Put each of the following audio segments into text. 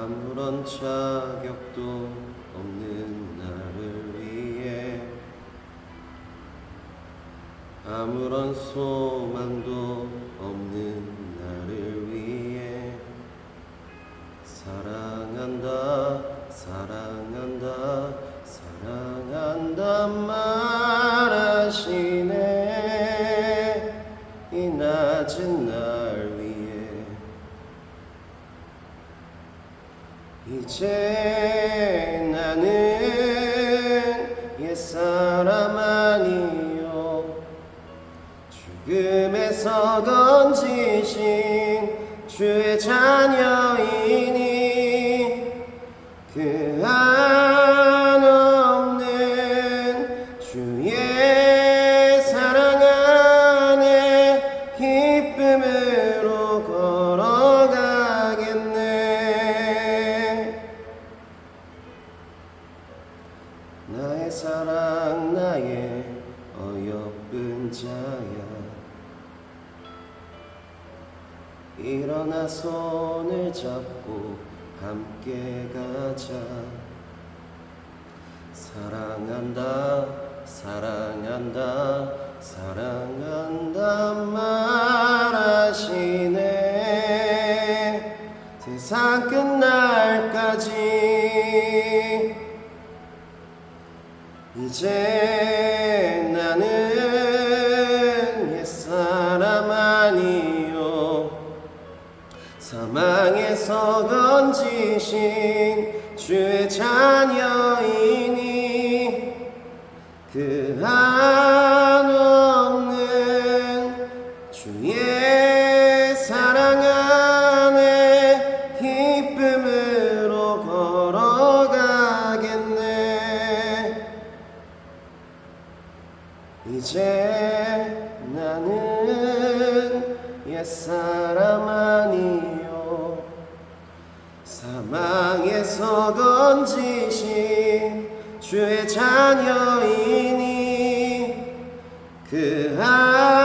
아무런 자격도 없는 나를 위해. 아무런 소망도 없는 나를 위해. 사랑한다 사랑한다 사랑한다 말하시네. 이 낮은 날 위해 이제 나는 옛사람 아니요. 죽음에서 건지신 주의 자녀이니 그 한없는 주의 사랑 안에 기쁨으 사랑 나의 어여쁜 자야. 일어나 손을 잡고 함께 가자. 사랑한다 사랑한다 사랑 이제 나는 옛사람 아니요. 사망에서 건지신 주의 자녀이니 그 한없는 주의 이제 나는 옛사람 아니요. 사망에서 건지신 주의 자녀이니 그한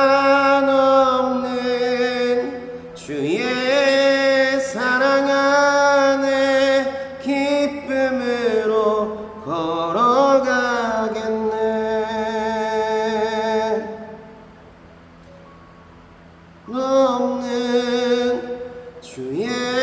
주의